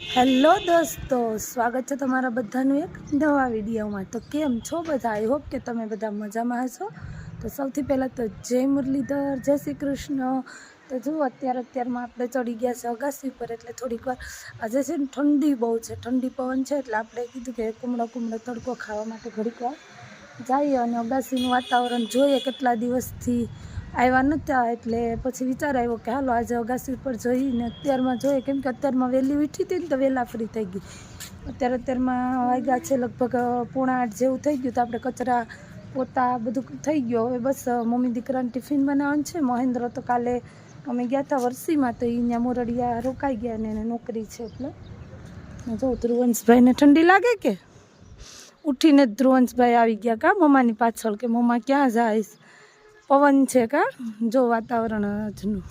Hello દોસ્તો, સ્વાગત છે તમારા બધાનું એક નવા વિડીયોમાં. તો કેમ છો બધા? આઈ હોપ કે તમે બધા મજામાં હશો. તો સૌથી પહેલાં તો જય મુરલીધર, જય શ્રી કૃષ્ણ. તો જુઓ, અત્યારે અત્યારમાં આપણે ચડી ગયા છે અગાસી પર, એટલે થોડીક વાર આજે છે ને ઠંડી બહુ છે. ઠંડી પવન છે એટલે આપણે કીધું કે કુમળો કુમળો તડકો ખાવા માટે ઘડીક વાર જઈએ અને અગાસીનું વાતાવરણ જોઈએ કેટલા દિવસથી આવ્યા નહોતા એટલે પછી વિચાર આવ્યો કે હાલો આજે અગાસી ઉપર જઈને અત્યારમાં જોઈએ. કેમ કે અત્યારમાં વહેલી ઉઠી હતી ને તો વહેલા ફ્રી થઈ ગઈ. અત્યારે અત્યારમાં વાગ્યા છે લગભગ પોણા આઠ જેવું થઈ ગયું તો આપણે કચરા, પોતા બધું થઈ ગયો. હવે બસ મમ્મી દીકરાને ટિફિન બનાવવાનું છે. મહેન્દ્ર તો કાલે અમે ગયા હતા વરસીમાં તો અહીંયા મોરડિયા રોકાઈ ગયા ને એને નોકરી છે એટલે. જોઉં, ધ્રુવંશભાઈને ઠંડી લાગે કે? ઉઠીને ધ્રુવંશભાઈ આવી ગયા કા મમ્માની પાછળ કે મમ્મા ક્યાં જાય? પવન છે કા? જો વાતાવરણ આજનું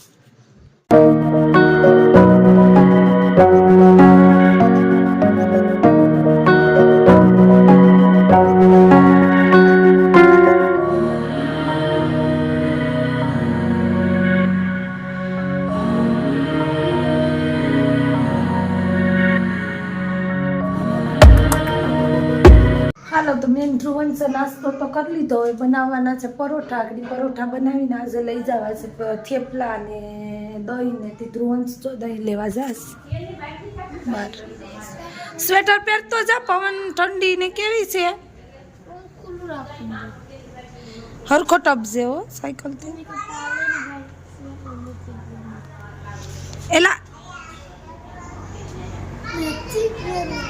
તો ધ્રુવંશે નાસ્તો તો કરી લીધો હોય, બનાવવાના છે પરોઠા, આગળ પરોઠા બનાવીને આજે લઈ જવા છે થેપલા ને દહીં ને તે ધ્રુવંશ જો દહીં લેવા જાસ. બાર સ્વેટર પહેરતો જા, પવન ઠંડી ને કેવી છે? હરખો ટપજે હો, સાયકલથી એલા.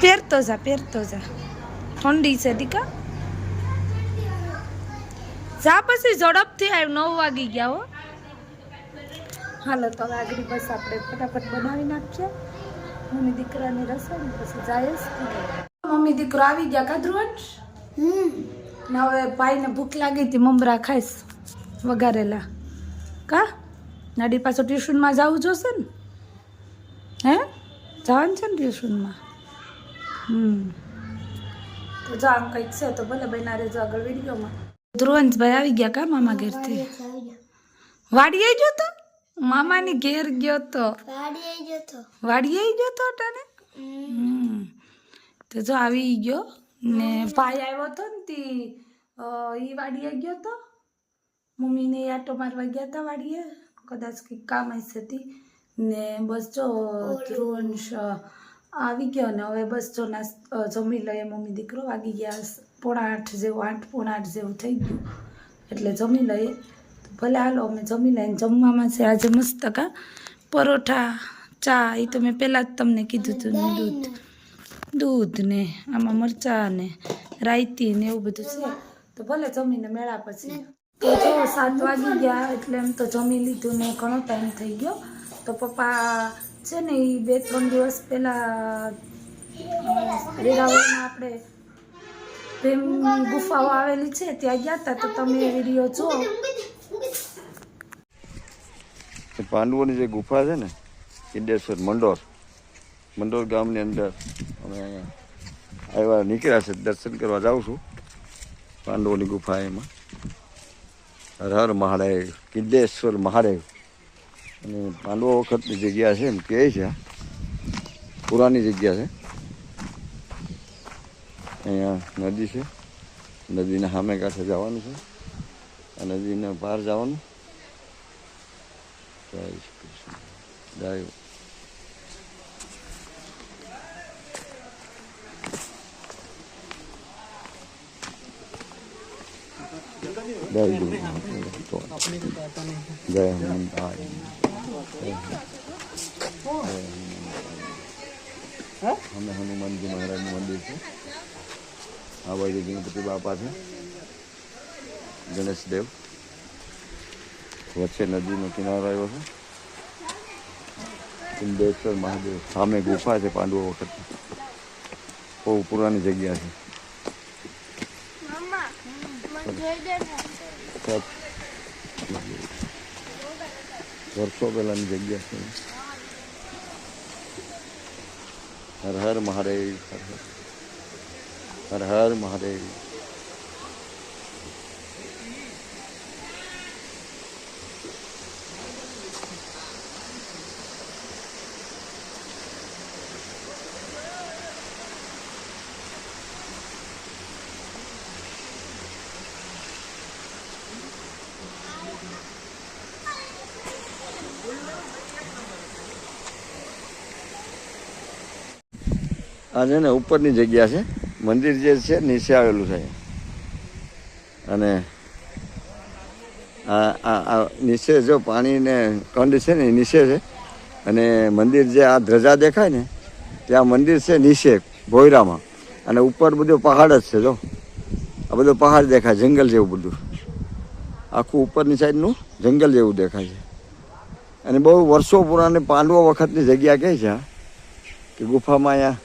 પહેરતો જા પહેરતો જા. ઠંડી છે દીકા. જા પછી ઝડપથી આવ નવ વાગી ગયા હો. હાલો તો હવે આગળ બસ આપણે ફટાફટ બનાવી નાખીએ. મમ્મી દીકરાની રસોઈ ને પછી જાય મમ્મી દીકરો આવી ગયા કા ધ્રુવંશ? ને હવે ભાઈને ભૂખ લાગી હતી મમરા ખાઈશ વઘારેલા. કા? નાડી પાછો ટ્યુશનમાં જવું જોશે ને? હે? જવાનું છે ને ટ્યુશનમાં? હમ. તો જા આમ કંઈક છે તો ભલે ભાઈના રેજો આગળ વિડીયોમાં. ધ્રુવંશભાઈ આવી ગયા કા મામા ઘેરથી? વાડીએ ગયો. તો મામાની ઘેર ગયો તો? વાડીએ ગયો તો હમ. તો જો આવી ગયો. ને ભાઈ આવ્યો તો ને તી એ વાડીએ ગયો તો? મમ્મીને આટો મારવા ગયા હતા વાડીએ. કદાચ કંઈક કામ હશે હતી ને બસ જો ધ્રુવંશ આવી ગયો ને હવે બસ જો નાસ જમી લઈએ, મમ્મી દીકરો વાગી ગયા. પોણા આઠ જેવું, આઠ, પોણા આઠ જેવું થઈ ગયું. એટલે જમી લઈએ. ભલે હાલો, અમે જમી લઈએ જમવામાં છે આજે મસ્ત કા પરોઠા, ચા એ તો મેં પહેલાં જ તમને કીધું હતું ને, દૂધ. દૂધ ને, આમાં મરચાં ને, રાયતી ને એવું બધું છે. તો ભલે જમીને મેળા પછી. તો જો સાત વાગી ગયા એટલે એમ તો જમી લીધું ને ઘણો ટાઈમ થઈ ગયો. તો પપ્પા છે ને એ બે ત્રણ દિવસ પહેલાં રેરાવળમાં આપણે પ્રેમ ગુફાઓ આવેલી છે, ત્યાં ગયા હતા તો તમે વીડિયો જો પાંડવોની જે ગુફા છે ને ઇડેશ્વર મંડોર મંડોર ગામની અંદર અમે અહીંયા આવ્યા, નીકળ્યા છે, દર્શન કરવા જાઉં છું, પાંડવોની ગુફા એમાં. હર હર મહાદેવ કિદ્દેશ્વર મહાદેવ. અને પાંડવો વખતની જગ્યા છે એમ કહે છે. પુરાની જગ્યા છે. અહીંયા નદી છે. નદીના સામે કાંઠે જવાનું છે. આ નદીના પાર જવાનું. જય શ્રી કૃષ્ણ. જય. જય ગુરુ જય હનુમાન. અમે હનુમાનજી મહારાજનું મંદિર છે. આ બાજુ ગણપતિ બાપા છે. ગણેશ દેવ. વચ્ચે નદીનો કિનારો આવ્યો છે. કુંડેશ્વર મહાદેવ. સામે ગુફા છે પાંડવો વખત બહુ પુરાની જગ્યા છે. સબ વર્ષો પહેલાની જગ્યા છે હર હર મહાદેવ હર હર હર હર આ છે ને ઉપરની જગ્યા છે. મંદિર જે છે, નીચે આવેલું છે. અને આ આ નીચે જો પાણીને કંડ છે ને નીચે છે. અને મંદિર જે આ ધ્રજા દેખાય ને, ત્યાં મંદિર છે નીચે, ભોયરામાં. અને ઉપર બધું પહાડ જ છે, જો. આ બધો પહાડ દેખાય, જંગલ જેવું બધું. આખું ઉપરની સાઈડનું જંગલ જેવું દેખાય છે. અને બહુ વર્ષો પુરાણી પાંડવો વખતની જગ્યા કહે છે કે ગુફામાં અહીંયા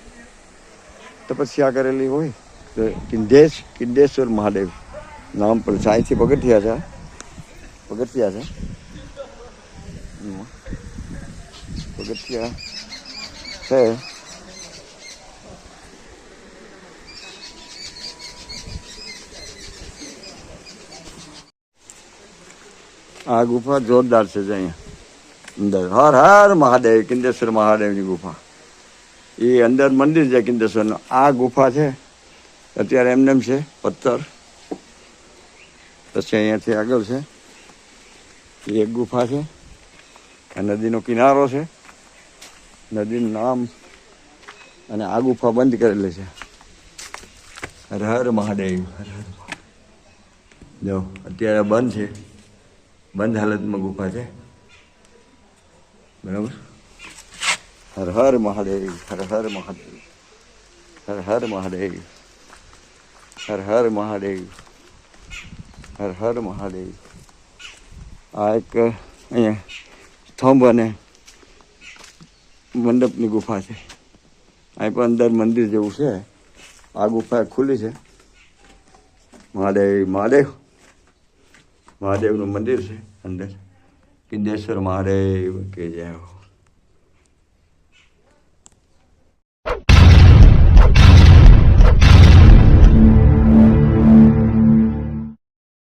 તપસ્યા કરેલી હોય તો કિંદેશ, કિંદેશ્વર મહાદેવ નામ પર સાંઈથી પગથિયા છે. પગથિયા છે. પગથિયા છે. આ ગુફા જોરદાર છે અહીંયા. અંદર. હર હર મહાદેવ, કિંદેશ્વર મહાદેવની ગુફા. એ અંદર મંદિર છે કિંદેશ્વરનું. આ ગુફા છે. અત્યારે એમને એમ છે, પથ્થર. પછી અહીંયાથી આગળ છે. એ એક ગુફા છે. આ નદીનો કિનારો છે. નદીનું નામ અને આ ગુફા બંધ કરેલી છે. હર મહાદેવ, હર હર. જો, અત્યારે બંધ છે. બંધ હાલતમાં ગુફા છે. બરાબર? હર હર મહાદેવ હર હર મહાદેવ હર હર મહાદેવ હર હર મહાદેવ હર હર મહાદેવ આ એક અહીંયા સ્તંભ અને મંડપની ગુફા છે. અહીં પણ અંદર મંદિર જેવું છે. આ ગુફા ખુલ્લી છે. મહાદેવ મહાદેવ. મહાદેવનું મંદિર છે અંદર. કિંદેશ્વર મહાદેવ, કે જય